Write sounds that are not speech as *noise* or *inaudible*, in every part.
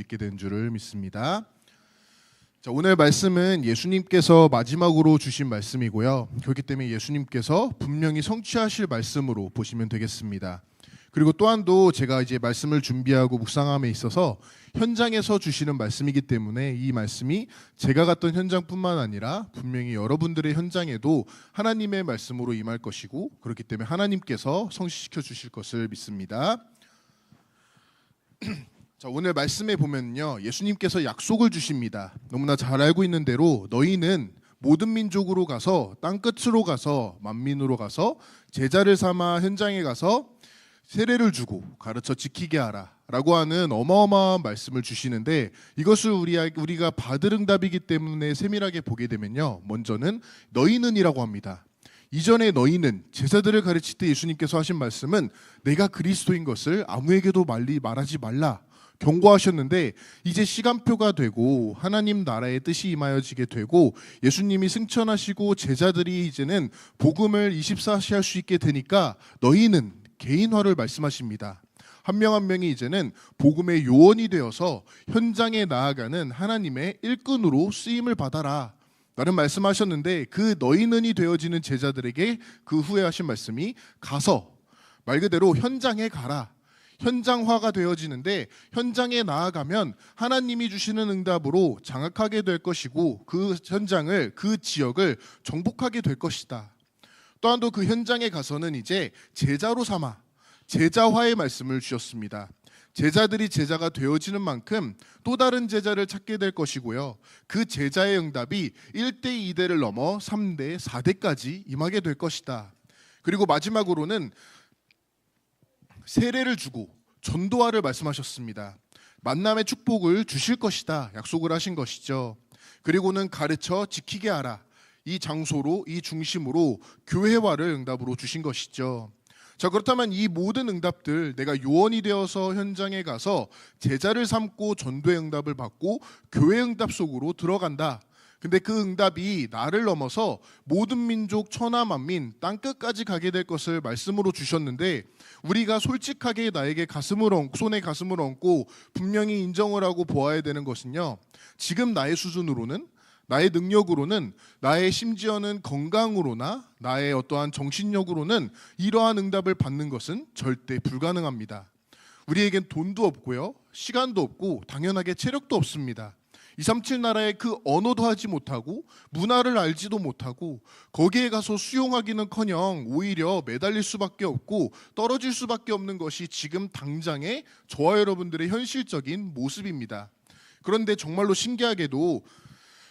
있게 된 줄을 믿습니다. 자, 오늘 말씀은 예수님께서 마지막으로 주신 말씀이고요. 그렇기 때문에 예수님께서 분명히 성취하실 말씀으로 보시면 되겠습니다. 그리고 또한도 제가 이제 말씀을 준비하고 묵상함에 있어서 현장에서 주시는 말씀이기 때문에 이 말씀이 제가 갔던 현장뿐만 아니라 분명히 여러분들의 현장에도 하나님의 말씀으로 임할 것이고 그렇기 때문에 하나님께서 성취시켜 주실 것을 믿습니다. *clears throat* 자, 오늘 말씀에 보면요. 예수님께서 약속을 주십니다. 너무나 잘 알고 있는 대로 너희는 모든 민족으로 가서 땅 끝으로 가서 만민으로 가서 제자를 삼아 현장에 가서 세례를 주고 가르쳐 지키게 하라 라고 하는 어마어마한 말씀을 주시는데 이것을 우리 우리가 받을 응답이기 때문에 세밀하게 보게 되면요. 먼저는 너희는이라고 합니다. 이전에 너희는 제자들을 가르칠 때 예수님께서 하신 말씀은 내가 그리스도인 것을 아무에게도 말리 말하지 말라 경고하셨는데 이제 시간표가 되고 하나님 나라의 뜻이 임하여지게 되고 예수님이 승천하시고 제자들이 이제는 복음을 24시 할 수 있게 되니까 너희는 개인화를 말씀하십니다. 한명한 명이 이제는 복음의 요원이 되어서 현장에 나아가는 하나님의 일꾼으로 쓰임을 받아라. 라는 말씀하셨는데 그 너희는이 되어지는 제자들에게 그 후에 하신 말씀이 가서 말 그대로 현장에 가라. 현장화가 되어지는데 현장에 나아가면 하나님이 주시는 응답으로 장악하게 될 것이고 그 현장을 그 지역을 정복하게 될 것이다. 또한 또 그 현장에 가서는 이제 제자로 삼아 제자화의 말씀을 주셨습니다. 제자들이 제자가 되어지는 만큼 또 다른 제자를 찾게 될 것이고요. 그 제자의 응답이 1대 2대를 넘어 3대 4대까지 임하게 될 것이다. 그리고 마지막으로는 세례를 주고 전도하를 말씀하셨습니다. 만남의 축복을 주실 것이다. 약속을 하신 것이죠. 그리고는 가르쳐 지키게 하라. 이 장소로 이 중심으로 교회화를 응답으로 주신 것이죠. 자 그렇다면 이 모든 응답들 내가 요원이 되어서 현장에 가서 제자를 삼고 전도의 응답을 받고 교회 응답 속으로 들어간다. 근데 그 응답이 나를 넘어서 모든 민족 천하 만민 땅 끝까지 가게 될 것을 말씀으로 주셨는데 우리가 솔직하게 나에게 가슴을 얹고 손에 가슴을 얹고 분명히 인정을 하고 보아야 되는 것은요. 지금 나의 수준으로는 나의 능력으로는 나의 심지어는 건강으로나 나의 어떠한 정신력으로는 이러한 응답을 받는 것은 절대 불가능합니다. 우리에겐 돈도 없고요. 시간도 없고 당연하게 체력도 없습니다. 237 나라의 그 언어도 하지 못하고 문화를 알지도 못하고 거기에 가서 수용하기는커녕 오히려 매달릴 수밖에 없고 떨어질 수밖에 없는 것이 지금 당장의 저와 여러분들의 현실적인 모습입니다. 그런데 정말로 신기하게도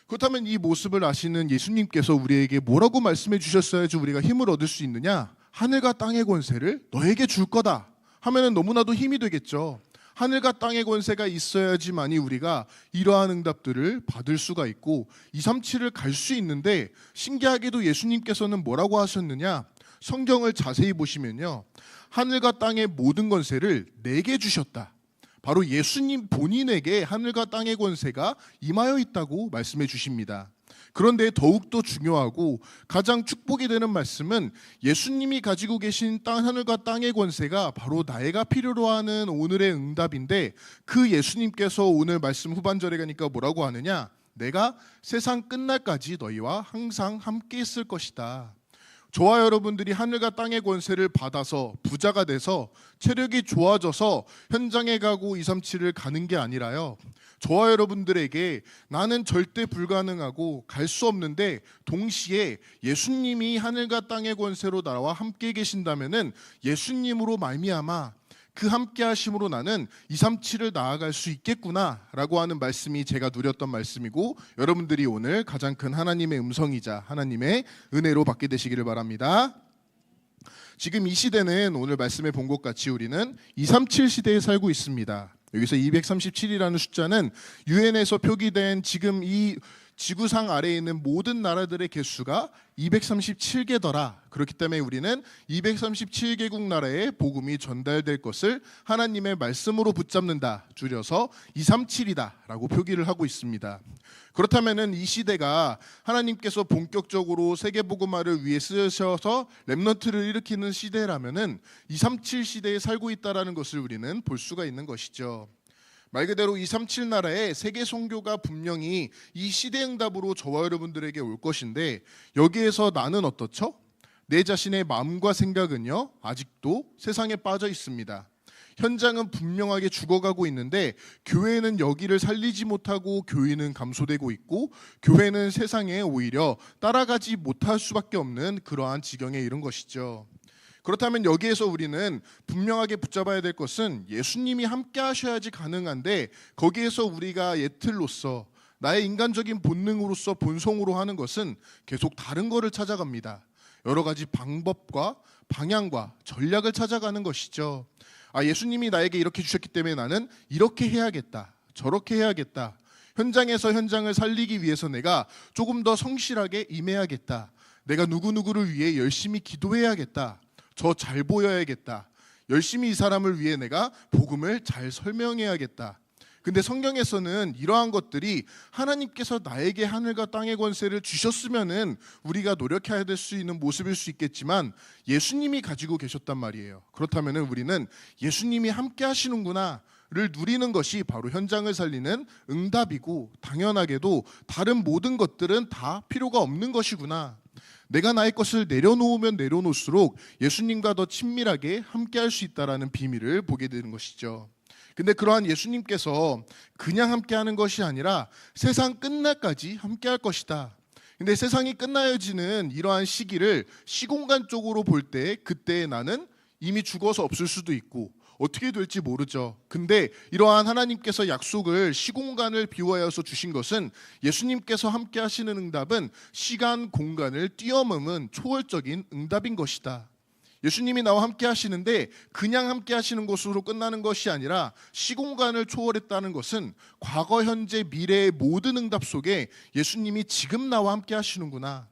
그렇다면 이 모습을 아시는 예수님께서 우리에게 뭐라고 말씀해 주셨어야지 우리가 힘을 얻을 수 있느냐? 하늘과 땅의 권세를 너에게 줄 거다. 하면은 너무나도 힘이 되겠죠. 하늘과 땅의 권세가 있어야지만이 우리가 이러한 응답들을 받을 수가 있고 237을 갈 수 있는데 신기하게도 예수님께서는 뭐라고 하셨느냐? 성경을 자세히 보시면요. 하늘과 땅의 모든 권세를 내게 주셨다. 바로 예수님 본인에게 하늘과 땅의 권세가 임하여 있다고 말씀해 주십니다. 그런데 더욱더 중요하고 가장 축복이 되는 말씀은 예수님이 가지고 계신 땅 하늘과 땅의 권세가 바로 나이가 필요로 하는 오늘의 응답인데 그 예수님께서 오늘 말씀 후반절에 가니까 뭐라고 하느냐? 내가 세상 끝날까지 너희와 항상 함께 있을 것이다. 저와 여러분들이 하늘과 땅의 권세를 받아서 부자가 돼서 체력이 좋아져서 현장에 가고 237을 가는 게 아니라요. 저와 여러분들에게 나는 절대 불가능하고 갈 수 없는데 동시에 예수님이 하늘과 땅의 권세로 나와 함께 계신다면은 예수님으로 말미암아 그 함께 하심으로 나는 237을 나아갈 수 있겠구나라고 하는 말씀이 제가 누렸던 말씀이고 여러분들이 오늘 가장 큰 하나님의 음성이자 하나님의 은혜로 받게 되시기를 바랍니다. 지금 이 시대는 오늘 말씀에 본것 같이 우리는 237 시대에 살고 있습니다. 여기서 237이라는 숫자는 유엔에서 표기된 지금 이 지구상 아래에 있는 모든 나라들의 개수가 237개더라. 그렇기 때문에 우리는 237개국 나라에 복음이 전달될 것을 하나님의 말씀으로 붙잡는다. 줄여서 237이다라고 표기를 하고 있습니다. 그렇다면은 이 시대가 하나님께서 본격적으로 세계 복음화를 위해 쓰셔서 렘넌트를 일으키는 시대라면은 237 시대에 살고 있다라는 것을 우리는 볼 수가 있는 것이죠. 말 그대로 237 나라의 세계 선교가 분명히 이 시대 응답으로 저와 여러분들에게 올 것인데 여기에서 나는 어떻죠? 내 자신의 마음과 생각은요 아직도 세상에 빠져 있습니다. 현장은 분명하게 죽어가고 있는데 교회는 여기를 살리지 못하고 교회는 감소되고 있고 교회는 세상에 오히려 따라가지 못할 수밖에 없는 그러한 지경에 이른 것이죠. 그렇다면 여기에서 우리는 분명하게 붙잡아야 될 것은 예수님이 함께 하셔야지 가능한데 거기에서 우리가 예틀로서 나의 인간적인 본능으로서 본성으로 하는 것은 계속 다른 거를 찾아갑니다. 여러 가지 방법과 방향과 전략을 찾아가는 것이죠. 아, 예수님이 나에게 이렇게 주셨기 때문에 나는 이렇게 해야겠다. 저렇게 해야겠다. 현장에서 현장을 살리기 위해서 내가 조금 더 성실하게 임해야겠다. 내가 누구누구를 위해 열심히 기도해야겠다. 저 잘 보여야겠다. 열심히 이 사람을 위해 내가 복음을 잘 설명해야겠다. 근데 성경에서는 이러한 것들이 하나님께서 나에게 하늘과 땅의 권세를 주셨으면은 우리가 노력해야 될 수 있는 모습일 수 있겠지만 예수님이 가지고 계셨단 말이에요. 그렇다면은 우리는 예수님이 함께 하시는구나 를 누리는 것이 바로 현장을 살리는 응답이고 당연하게도 다른 모든 것들은 다 필요가 없는 것이구나. 내가 나의 것을 내려놓으면 내려놓을수록 예수님과 더 친밀하게 함께 할 수 있다라는 비밀을 보게 되는 것이죠. 근데 그러한 예수님께서 그냥 함께 하는 것이 아니라 세상 끝날까지 함께 할 것이다. 근데 세상이 끝나여지는 이러한 시기를 시공간 쪽으로 볼 때 그때 나는 이미 죽어서 없을 수도 있고 어떻게 될지 모르죠. 근데 이러한 하나님께서 약속을 시공간을 비워서 주신 것은 예수님께서 함께 하시는 응답은 시간 공간을 뛰어넘은 초월적인 응답인 것이다. 예수님이 나와 함께 하시는데 그냥 함께 하시는 것으로 끝나는 것이 아니라 시공간을 초월했다는 것은 과거, 현재, 미래의 모든 응답 속에 예수님이 지금 나와 함께 하시는구나.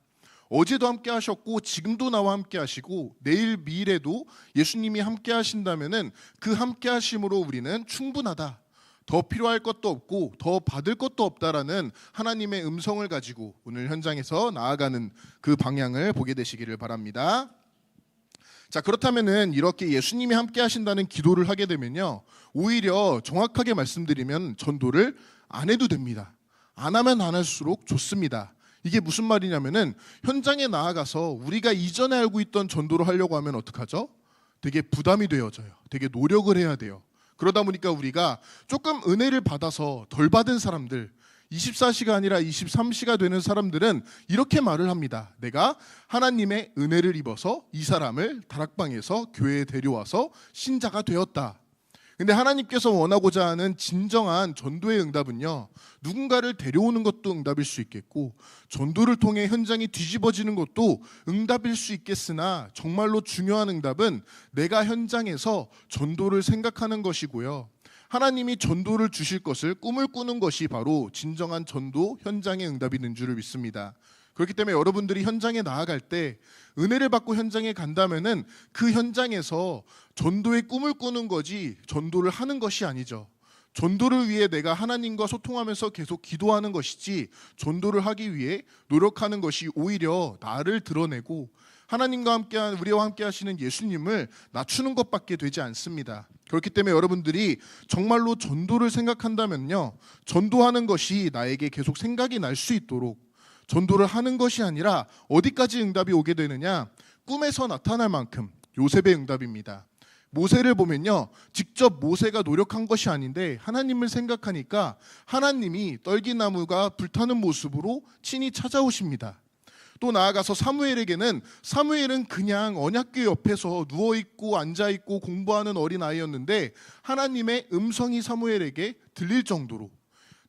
어제도 함께 하셨고 지금도 나와 함께 하시고 내일 미래도 예수님이 함께 하신다면은 그 함께 하심으로 우리는 충분하다. 더 필요할 것도 없고 더 받을 것도 없다라는 하나님의 음성을 가지고 오늘 현장에서 나아가는 그 방향을 보게 되시기를 바랍니다. 자 그렇다면은 이렇게 예수님이 함께 하신다는 기도를 하게 되면요 오히려 정확하게 말씀드리면 전도를 안 해도 됩니다 안 하면 안 할수록 좋습니다 이게 무슨 말이냐면은 현장에 나아가서 우리가 이전에 알고 있던 전도를 하려고 하면 어떡하죠? 되게 부담이 되어져요 되게 노력을 해야 돼요 그러다 보니까 우리가 조금 은혜를 받아서 덜 받은 사람들 24시가 아니라 23시가 되는 사람들은 이렇게 말을 합니다. 내가 하나님의 은혜를 입어서 이 사람을 다락방에서 교회에 데려와서 신자가 되었다. 근데 하나님께서 원하고자 하는 진정한 전도의 응답은요. 누군가를 데려오는 것도 응답일 수 있겠고 전도를 통해 현장이 뒤집어지는 것도 응답일 수 있겠으나 정말로 중요한 응답은 내가 현장에서 전도를 생각하는 것이고요. 하나님이 전도를 주실 것을 꿈을 꾸는 것이 바로 진정한 전도 현장의 응답이 있는 줄을 믿습니다. 그렇기 때문에 여러분들이 현장에 나아갈 때 은혜를 받고 현장에 간다면은 그 현장에서 전도의 꿈을 꾸는 거지 전도를 하는 것이 아니죠. 전도를 위해 내가 하나님과 소통하면서 계속 기도하는 것이지 전도를 하기 위해 노력하는 것이 오히려 나를 드러내고 하나님과 함께 우리와 함께 하시는 예수님을 낮추는 것밖에 되지 않습니다. 그렇기 때문에 여러분들이 정말로 전도를 생각한다면요. 전도하는 것이 나에게 계속 생각이 날 수 있도록 전도를 하는 것이 아니라 어디까지 응답이 오게 되느냐? 꿈에서 나타날 만큼 요셉의 응답입니다. 모세를 보면요. 직접 모세가 노력한 것이 아닌데 하나님을 생각하니까 하나님이 떨기나무가 불타는 모습으로 친히 찾아오십니다. 또 나아가서 사무엘에게는 사무엘은 그냥 언약궤 옆에서 누워 있고 앉아 있고 공부하는 어린 아이였는데 하나님의 음성이 사무엘에게 들릴 정도로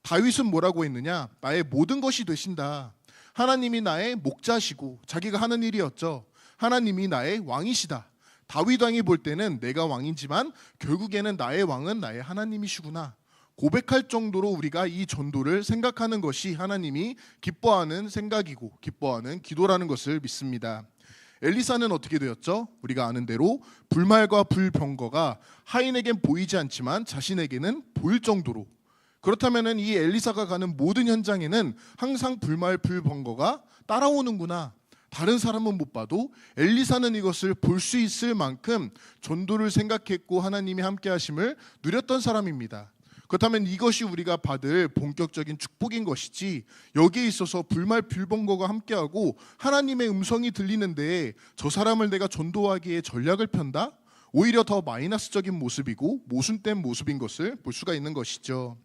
다윗은 뭐라고 했느냐? 나의 모든 것이 되신다. 하나님이 나의 목자시고 자기가 하는 일이었죠. 하나님이 나의 왕이시다. 다윗 왕이 볼 때는 내가 왕이지만 결국에는 나의 왕은 나의 하나님이시구나. 고백할 정도로 우리가 이 전도를 생각하는 것이 하나님이 기뻐하는 생각이고 기뻐하는 기도라는 것을 믿습니다. 엘리사는 어떻게 되었죠? 우리가 아는 대로 불말과 불병거가 하인에겐 보이지 않지만 자신에게는 보일 정도로 그렇다면은 이 엘리사가 가는 모든 현장에는 항상 불말 불병거가 따라오는구나. 다른 사람은 못 봐도 엘리사는 이것을 볼 수 있을 만큼 전도를 생각했고 하나님이 함께 하심을 누렸던 사람입니다. 그렇다면 이것이 우리가 받을 본격적인 축복인 것이지 여기에 있어서 불말 불번거가 함께하고 하나님의 음성이 들리는데 저 사람을 내가 전도하기에 전략을 편다? 오히려 더 마이너스적인 모습이고 모순된 모습인 것을 볼 수가 있는 것이죠.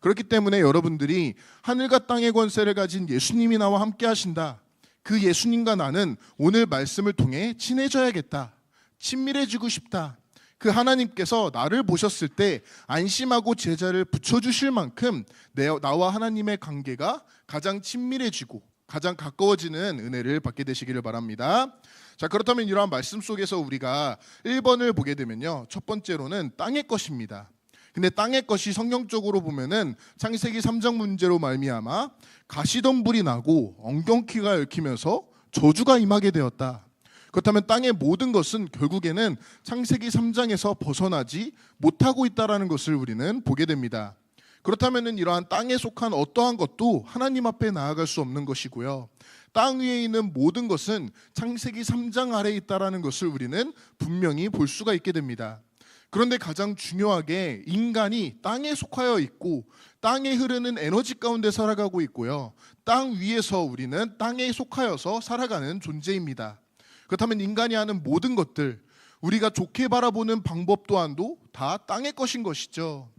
그렇기 때문에 여러분들이 하늘과 땅의 권세를 가진 예수님이 나와 함께 하신다. 그 예수님과 나는 오늘 말씀을 통해 친해져야겠다. 친밀해지고 싶다. 그 하나님께서 나를 보셨을 때 안심하고 제자를 붙여주실 만큼 내, 나와 하나님의 관계가 가장 친밀해지고 가장 가까워지는 은혜를 받게 되시기를 바랍니다. 자, 그렇다면 이러한 말씀 속에서 우리가 1번을 보게 되면요. 첫 번째로는 땅의 것입니다. 근데 땅의 것이 성경적으로 보면은 창세기 3장 문제로 말미암아 가시덤불이 나고 엉겅퀴가 얽히면서 저주가 임하게 되었다. 그렇다면 땅의 모든 것은 결국에는 창세기 3장에서 벗어나지 못하고 있다라는 것을 우리는 보게 됩니다. 그렇다면은 이러한 땅에 속한 어떠한 것도 하나님 앞에 나아갈 수 없는 것이고요. 땅 위에 있는 모든 것은 창세기 3장 아래에 있다라는 것을 우리는 분명히 볼 수가 있게 됩니다. 그런데 가장 중요하게 인간이 땅에 속하여 있고 땅에 흐르는 에너지 가운데 살아가고 있고요. 땅 위에서 우리는 땅에 속하여서 살아가는 존재입니다. 그렇다면 인간이 하는 모든 것들 우리가 좋게 바라보는 방법 또한도 다 땅의 것인 것이죠.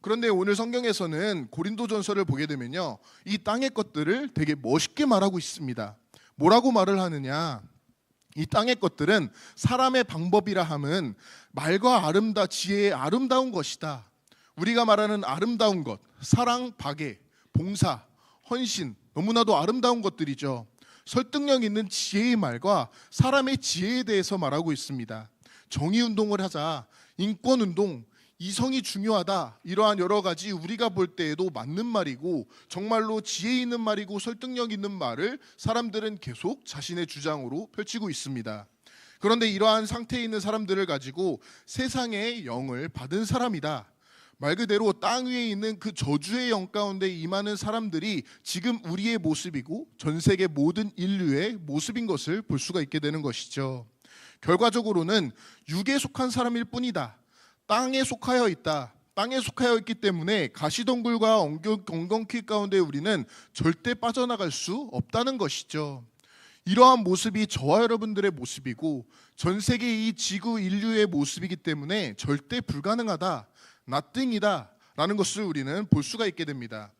그런데 오늘 성경에서는 고린도전서를 보게 되면요. 이 땅의 것들을 되게 멋있게 말하고 있습니다. 뭐라고 말을 하느냐? 이 땅의 것들은 사람의 방법이라 함은 말과 아름다 지혜의 아름다운 것이다. 우리가 말하는 아름다운 것, 사랑, 박애, 봉사, 헌신, 너무나도 아름다운 것들이죠. 설득력 있는 지혜의 말과 사람의 지혜에 대해서 말하고 있습니다. 정의 운동을 하자, 인권 운동, 이성이 중요하다. 이러한 여러 가지 우리가 볼 때에도 맞는 말이고 정말로 지혜 있는 말이고 설득력 있는 말을 사람들은 계속 자신의 주장으로 펼치고 있습니다. 그런데 이러한 상태에 있는 사람들을 가지고 세상의 영을 받은 사람이다. 말 그대로 땅 위에 있는 그 저주의 영 가운데 임하는 사람들이 지금 우리의 모습이고 전 세계 모든 인류의 모습인 것을 볼 수가 있게 되는 것이죠. 결과적으로는 육에 속한 사람일 뿐이다. 땅에 속하여 있다. 땅에 속하여 있기 때문에 가시덩굴과 엉겅퀴 가운데 우리는 절대 빠져나갈 수 없다는 것이죠. 이러한 모습이 저와 여러분들의 모습이고 전 세계 이 지구 인류의 모습이기 때문에 절대 불가능하다. 나띵이다. 라는 것을 우리는 볼 수가 있게 됩니다.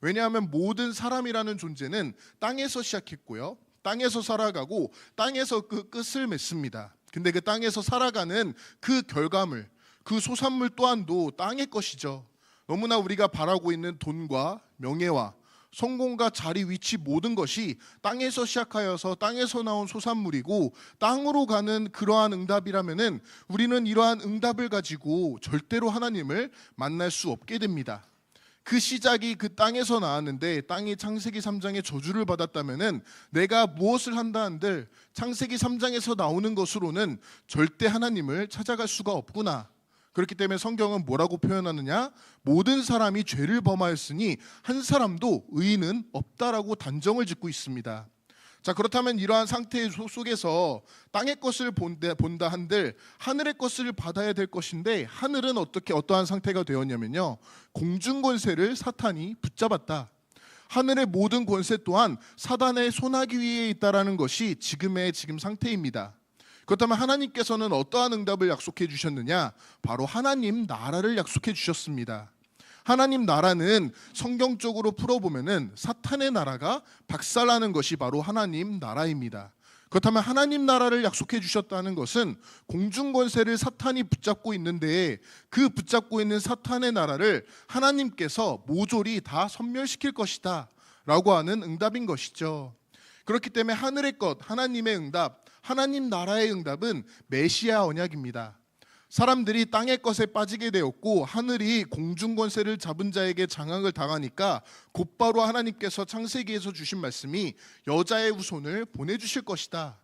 왜냐하면 모든 사람이라는 존재는 땅에서 시작했고요. 땅에서 살아가고 땅에서 그 끝을 맺습니다. 근데 그 땅에서 살아가는 그 결과물, 그 소산물 또한도 땅의 것이죠. 너무나 우리가 바라고 있는 돈과 명예와 성공과 자리, 위치 모든 것이 땅에서 시작하여서 땅에서 나온 소산물이고 땅으로 가는 그러한 응답이라면은 우리는 이러한 응답을 가지고 절대로 하나님을 만날 수 없게 됩니다. 그 시작이 그 땅에서 나왔는데 땅이 창세기 3장의 저주를 받았다면은 내가 무엇을 한다 한들 창세기 3장에서 나오는 것으로는 절대 하나님을 찾아갈 수가 없구나. 그렇기 때문에 성경은 뭐라고 표현하느냐? 모든 사람이 죄를 범하였으니 한 사람도 의인은 없다라고 단정을 짓고 있습니다. 자 그렇다면 이러한 상태 속에서 땅의 것을 본다, 한들 하늘의 것을 받아야 될 것인데 하늘은 어떻게 어떠한 상태가 되었냐면요 공중 권세를 사탄이 붙잡았다. 하늘의 모든 권세 또한 사단의 손아귀 위에 있다라는 것이 지금의 지금 상태입니다. 그렇다면 하나님께서는 어떠한 응답을 약속해 주셨느냐? 바로 하나님 나라를 약속해 주셨습니다. 하나님 나라는 성경적으로 풀어보면은 사탄의 나라가 박살나는 것이 바로 하나님 나라입니다. 그렇다면 하나님 나라를 약속해 주셨다는 것은 공중 권세를 사탄이 붙잡고 있는데 그 붙잡고 있는 사탄의 나라를 하나님께서 모조리 다 섬멸시킬 것이다라고 하는 응답인 것이죠. 그렇기 때문에 하늘의 것, 하나님의 응답, 하나님 나라의 응답은 메시아 언약입니다. 사람들이 땅의 것에 빠지게 되었고 하늘이 공중 권세를 잡은 자에게 장악을 당하니까 곧바로 하나님께서 창세기에서 주신 말씀이 여자의 후손을 보내 주실 것이다.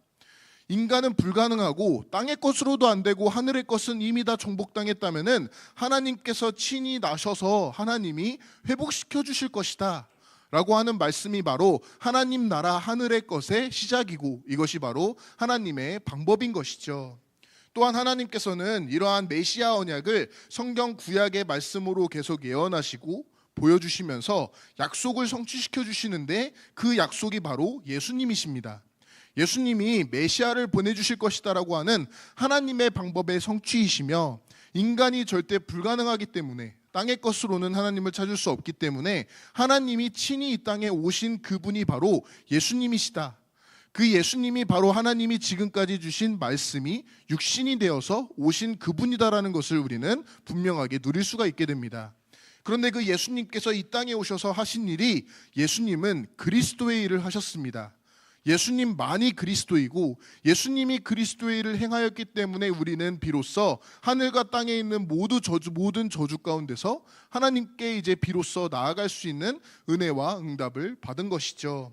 인간은 불가능하고 땅의 것으로도 안 되고 하늘의 것은 이미 다 정복당했다면은 하나님께서 친히 나셔서 하나님이 회복시켜 주실 것이다. 라고 하는 말씀이 바로 하나님 나라 하늘의 것의 시작이고 이것이 바로 하나님의 방법인 것이죠. 또한 하나님께서는 이러한 메시아 언약을 성경 구약의 말씀으로 계속 예언하시고 보여주시면서 약속을 성취시켜 주시는데 그 약속이 바로 예수님이십니다. 예수님이 메시아를 보내주실 것이다라고 하는 하나님의 방법의 성취이시며 인간이 절대 불가능하기 때문에 땅의 것으로는 하나님을 찾을 수 없기 때문에 하나님이 친히 이 땅에 오신 그분이 바로 예수님이시다. 그 예수님이 바로 하나님이 지금까지 주신 말씀이 육신이 되어서 오신 그분이다라는 것을 우리는 분명하게 누릴 수가 있게 됩니다. 그런데 그 예수님께서 이 땅에 오셔서 하신 일이 예수님은 그리스도의 일을 하셨습니다. 예수님만이 그리스도이고 예수님이 그리스도의 일을 행하였기 때문에 우리는 비로소 하늘과 땅에 있는 모두 저주 모든 저주 가운데서 하나님께 이제 비로소 나아갈 수 있는 은혜와 응답을 받은 것이죠.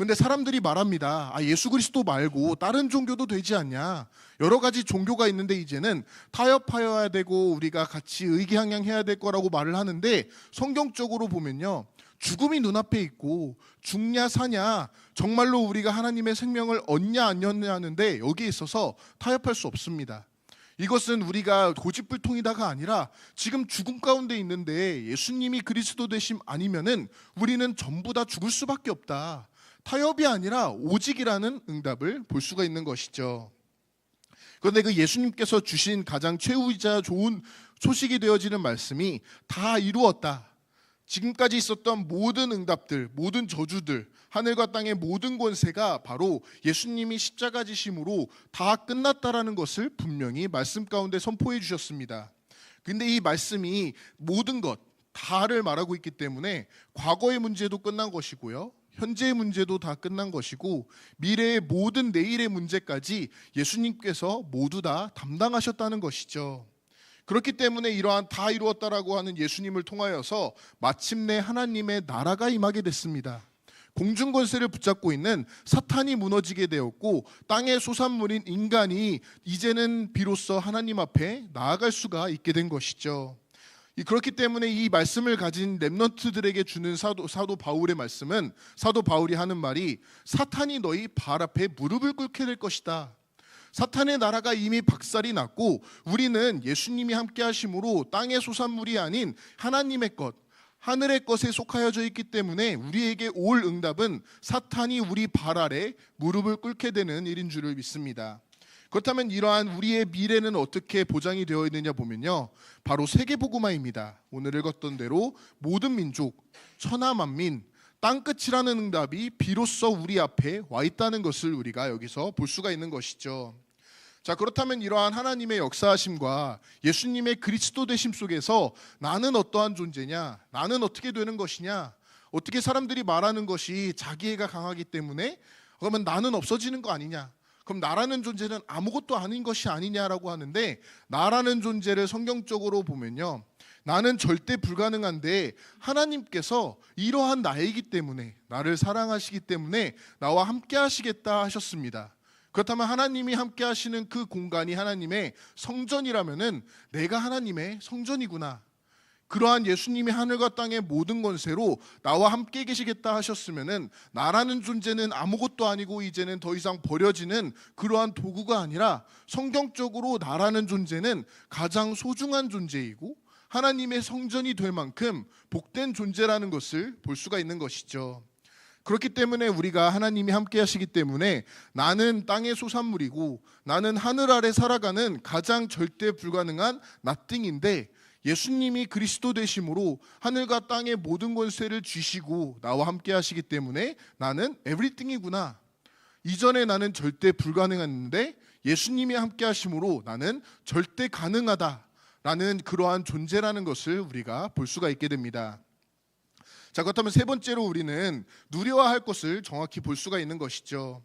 근데 사람들이 말합니다. 아, 예수 그리스도 말고 다른 종교도 되지 않냐? 여러 가지 종교가 있는데 이제는 타협하여야 되고 우리가 같이 의기양양해야 될 거라고 말을 하는데 성경적으로 보면요. 죽음이 눈앞에 있고 죽냐 사냐 정말로 우리가 하나님의 생명을 얻냐 안 얻냐 하는데 여기에 있어서 타협할 수 없습니다. 이것은 우리가 고집불통이다가 아니라 지금 죽음 가운데 있는데 예수님이 그리스도 되심 아니면은 우리는 전부 다 죽을 수밖에 없다. 타협이 아니라 오직이라는 응답을 볼 수가 있는 것이죠. 그런데 그 예수님께서 주신 가장 최후이자 좋은 소식이 되어지는 말씀이 다 이루었다. 지금까지 있었던 모든 응답들, 모든 저주들, 하늘과 땅의 모든 권세가 바로 예수님이 십자가 지심으로 다 끝났다라는 것을 분명히 말씀 가운데 선포해 주셨습니다. 근데 이 말씀이 모든 것 다를 말하고 있기 때문에 과거의 문제도 끝난 것이고요. 현재의 문제도 다 끝난 것이고 미래의 모든 내일의 문제까지 예수님께서 모두 다 담당하셨다는 것이죠. 그렇기 때문에 이러한 다 이루었다라고 하는 예수님을 통하여서 마침내 하나님의 나라가 임하게 됐습니다. 공중 권세를 붙잡고 있는 사탄이 무너지게 되었고 땅의 소산물인 인간이 이제는 비로소 하나님 앞에 나아갈 수가 있게 된 것이죠. 이- 그렇기 때문에 이 말씀을 가진 렘넌트들에게 주는 사도 사도 바울의 말씀은 사도 바울이 하는 말이 사탄이 너희 발 앞에 무릎을 꿇게 될 것이다. 사탄의 나라가 이미 박살이 났고 우리는 예수님이 함께 하심으로 땅의 소산물이 아닌 하나님의 것 하늘의 것에 속하여져 있기 때문에 우리에게 올 응답은 사탄이 우리 발 아래 무릎을 꿇게 되는 일인 줄을 믿습니다. 그렇다면 이러한 우리의 미래는 어떻게 보장이 되어 있느냐 보면요. 바로 세계복음화입니다. 오늘 읽었던 대로 모든 민족, 천하 만민, 땅끝이라는 응답이 비로소 우리 앞에 와 있다는 것을 우리가 여기서 볼 수가 있는 것이죠. 자, 그렇다면 이러한 하나님의 역사하심과 예수님의 그리스도 되심 속에서 나는 어떠한 존재냐? 나는 어떻게 되는 것이냐? 어떻게 사람들이 말하는 것이 자기애가 강하기 때문에 그러면 나는 없어지는 거 아니냐? 그럼 나라는 존재는 아무것도 아닌 것이 아니냐라고 하는데 나라는 존재를 성경적으로 보면요. 나는 절대 불가능한데 하나님께서 이러한 나이기 때문에 나를 사랑하시기 때문에 나와 함께 하시겠다 하셨습니다. 그렇다면 하나님이 함께 하시는 그 공간이 하나님의 성전이라면은 내가 하나님의 성전이구나. 그러한 예수님이 하늘과 땅의 모든 권세로 나와 함께 계시겠다 하셨으면은 나라는 존재는 아무것도 아니고 이제는 더 이상 버려지는 그러한 도구가 아니라 성경적으로 나라는 존재는 가장 소중한 존재이고 하나님의 성전이 될 만큼 복된 존재라는 것을 볼 수가 있는 것이죠. 그렇기 때문에 우리가 하나님이 함께 하시기 때문에 나는 땅의 소산물이고 나는 하늘 아래 살아가는 가장 절대 불가능한 나띵인데 예수님이 그리스도 되심으로 하늘과 땅의 모든 권세를 쥐시고 나와 함께 하시기 때문에 나는 에브리띵이구나. 이전에 나는 절대 불가능했는데 예수님이 함께 하심으로 나는 절대 가능하다 라는 그러한 존재라는 것을 우리가 볼 수가 있게 됩니다. 자, 그렇다면 세 번째로 우리는 누려야 할 것을 정확히 볼 수가 있는 것이죠.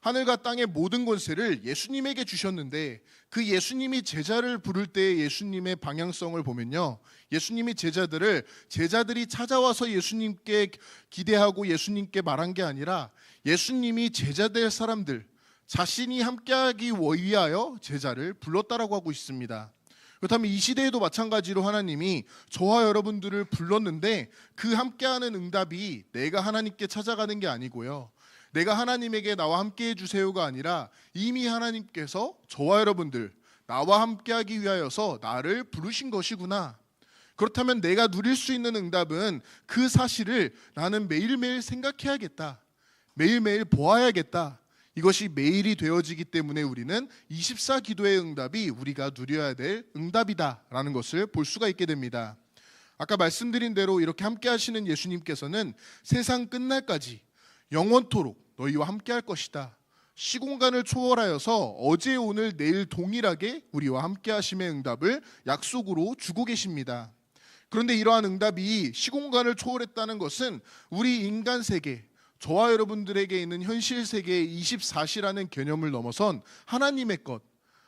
하늘과 땅의 모든 권세를 예수님에게 주셨는데 그 예수님이 제자를 부를 때 예수님의 방향성을 보면요. 예수님이 제자들을 제자들이 찾아와서 예수님께 기대하고 예수님께 말한 게 아니라 예수님이 제자될 사람들 자신이 함께하기 위하여 제자를 불렀다라고 하고 있습니다. 그렇다면 이 시대에도 마찬가지로 하나님이 저와 여러분들을 불렀는데 그 함께하는 응답이 내가 하나님께 찾아가는 게 아니고요. 내가 하나님에게 나와 함께 해주세요가 아니라 이미 하나님께서 저와 여러분들 나와 함께하기 위하여서 나를 부르신 것이구나. 그렇다면 내가 누릴 수 있는 응답은 그 사실을 나는 매일매일 생각해야겠다. 매일매일 보아야겠다. 이것이 매일이 되어지기 때문에 우리는 24 기도의 응답이 우리가 누려야 될 응답이다라는 것을 볼 수가 있게 됩니다. 아까 말씀드린 대로 이렇게 함께 하시는 예수님께서는 세상 끝날까지 영원토록 너희와 함께 할 것이다. 시공간을 초월하여서 어제 오늘 내일 동일하게 우리와 함께 하심의 응답을 약속으로 주고 계십니다. 그런데 이러한 응답이 시공간을 초월했다는 것은 우리 인간 세계, 저와 여러분들에게 있는 현실 세계의 24시라는 개념을 넘어선 하나님의 것,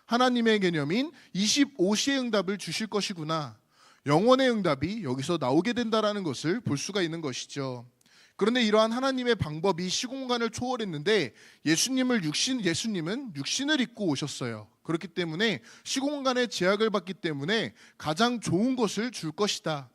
하나님의 개념인 25시의 응답을 주실 것이구나. 영원의 응답이 여기서 나오게 된다라는 것을 볼 수가 있는 것이죠. 그런데 이러한 하나님의 방법이 시공간을 초월했는데 예수님을 육신 예수님은 육신을 입고 오셨어요. 그렇기 때문에 시공간의 제약을 받기 때문에 가장 좋은 것을 줄 것이다.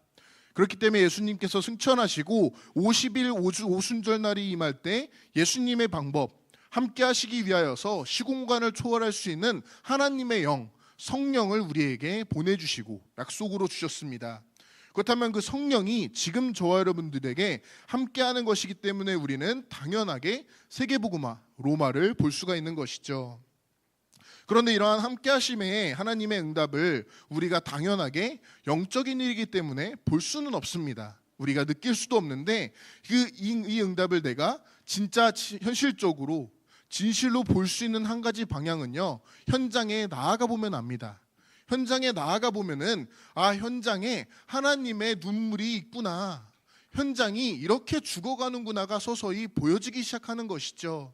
그렇기 때문에 예수님께서 승천하시고 50일 오주 오순절 날이 임할 때 예수님의 방법 함께 하시기 위하여서 시공간을 초월할 수 있는 하나님의 영 성령을 우리에게 보내 주시고 약속으로 주셨습니다. 그렇다면 그 성령이 지금 저와 여러분들에게 함께하는 것이기 때문에 우리는 당연하게 세계복음화 로마를 볼 수가 있는 것이죠. 그런데 이러한 함께하심의 하나님의 응답을 우리가 당연하게 영적인 일이기 때문에 볼 수는 없습니다. 우리가 느낄 수도 없는데 그 이 응답을 내가 진짜 현실적으로 진실로 볼 수 있는 한 가지 방향은요 현장에 나아가 보면 압니다. 현장에 나아가 보면은 아 현장에 하나님의 눈물이 있구나. 현장이 이렇게 죽어가는구나가 서서히 보여지기 시작하는 것이죠.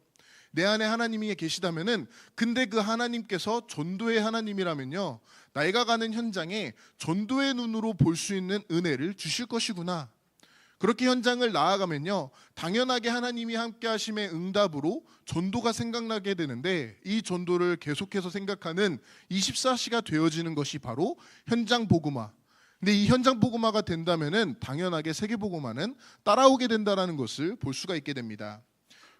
내 안에 하나님이 계시다면은 근데 그 하나님께서 전도의 하나님이라면요. 나이가 가는 현장에 전도의 눈으로 볼 수 있는 은혜를 주실 것이구나. 그렇게 현장을 나아가면요. 당연하게 하나님이 함께 하심의 응답으로 전도가 생각나게 되는데 이 전도를 계속해서 생각하는 24시가 되어지는 것이 바로 현장 복음화. 근데 이 현장 복음화가 된다면은 당연하게 세계 복음화는 따라오게 된다라는 것을 볼 수가 있게 됩니다.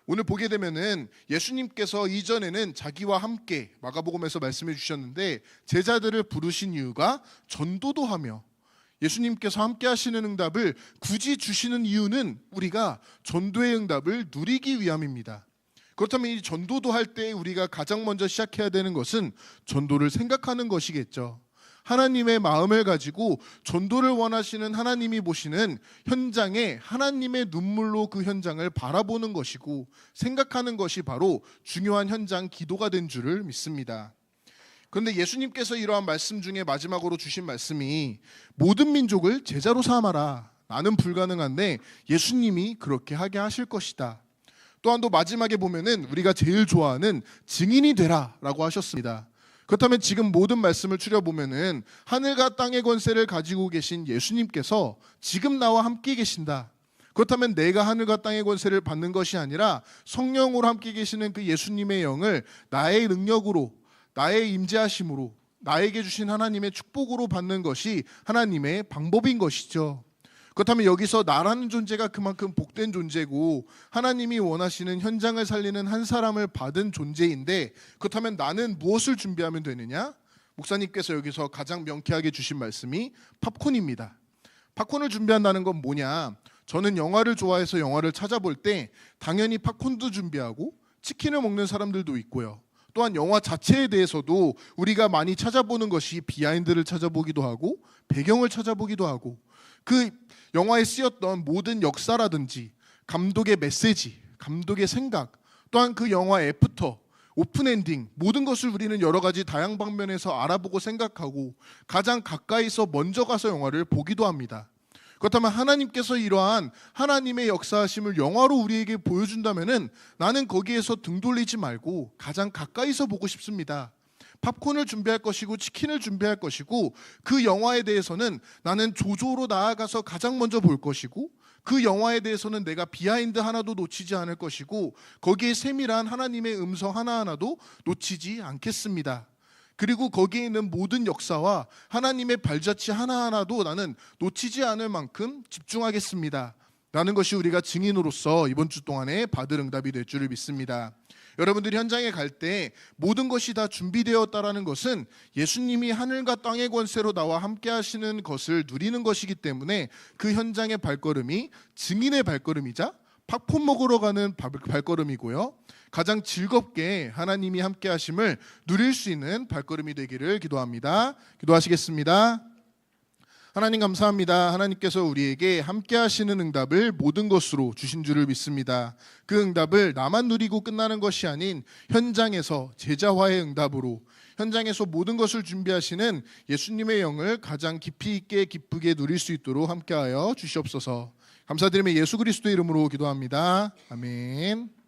오늘 보게 되면은 예수님께서 이전에는 자기와 함께 마가복음에서 말씀해 주셨는데 제자들을 부르신 이유가 전도도 하며 예수님께서 함께 하시는 응답을 굳이 주시는 이유는 우리가 전도의 응답을 누리기 위함입니다. 그렇다면 이 전도도 할 때 우리가 가장 먼저 시작해야 되는 것은 전도를 생각하는 것이겠죠. 하나님의 마음을 가지고 전도를 원하시는 하나님이 보시는 현장에 하나님의 눈물로 그 현장을 바라보는 것이고 생각하는 것이 바로 중요한 현장 기도가 된 줄을 믿습니다. 그런데 예수님께서 이러한 말씀 중에 마지막으로 주신 말씀이 모든 민족을 제자로 삼아라. 나는 불가능한데 예수님이 그렇게 하게 하실 것이다. 또한 또 마지막에 보면은 우리가 제일 좋아하는 증인이 되라라고 하셨습니다. 그렇다면 지금 모든 말씀을 추려 보면은 하늘과 땅의 권세를 가지고 계신 예수님께서 지금 나와 함께 계신다. 그렇다면 내가 하늘과 땅의 권세를 받는 것이 아니라 성령으로 함께 계시는 그 예수님의 영을 나의 능력으로 나의 임재하심으로 나에게 주신 하나님의 축복으로 받는 것이 하나님의 방법인 것이죠. 그렇다면 여기서 나라는 존재가 그만큼 복된 존재고 하나님이 원하시는 현장을 살리는 한 사람을 받은 존재인데 그렇다면 나는 무엇을 준비하면 되느냐? 목사님께서 여기서 가장 명쾌하게 주신 말씀이 팝콘입니다. 팝콘을 준비한다는 건 뭐냐? 저는 영화를 좋아해서 영화를 찾아볼 때 당연히 팝콘도 준비하고 치킨을 먹는 사람들도 있고요. 또한 영화 자체에 대해서도 우리가 많이 찾아보는 것이 비하인드를 찾아보기도 하고 배경을 찾아보기도 하고 그 영화에 쓰였던 모든 역사라든지 감독의 메시지, 감독의 생각, 또한 그 영화 애프터, 오픈 엔딩 모든 것을 우리는 여러 가지 다양 방면에서 알아보고 생각하고 가장 가까이서 먼저 가서 영화를 보기도 합니다. 그렇다면 하나님께서 이러한 하나님의 역사하심을 영화로 우리에게 보여준다면은 나는 거기에서 등 돌리지 말고 가장 가까이서 보고 싶습니다. 팝콘을 준비할 것이고 치킨을 준비할 것이고 그 영화에 대해서는 나는 조조로 나아가서 가장 먼저 볼 것이고 그 영화에 대해서는 내가 비하인드 하나도 놓치지 않을 것이고 거기에 세밀한 하나님의 음성 하나하나도 놓치지 않겠습니다. 그리고 거기에 있는 모든 역사와 하나님의 발자취 하나하나도 나는 놓치지 않을 만큼 집중하겠습니다. 라는 것이 우리가 증인으로서 이번 주 동안에 받을 응답이 될 줄을 믿습니다. 여러분들이 현장에 갈 때 모든 것이 다 준비되었다라는 것은 예수님이 하늘과 땅의 권세로 나와 함께 하시는 것을 누리는 것이기 때문에 그 현장의 발걸음이 증인의 발걸음이자 팝콘 먹으러 가는 발- 발걸음이고요. 가장 즐겁게 하나님이 함께 하심을 누릴 수 있는 발걸음이 되기를 기도합니다. 기도하시겠습니다. 하나님 감사합니다. 하나님께서 우리에게 함께 하시는 응답을 모든 것으로 주신 줄을 믿습니다. 그 응답을 나만 누리고 끝나는 것이 아닌 현장에서 제자화의 응답으로 현장에서 모든 것을 준비하시는 예수님의 영을 가장 깊이 있게 기쁘게 누릴 수 있도록 함께하여 주시옵소서. 감사드리며 예수 그리스도의 이름으로 기도합니다. 아멘.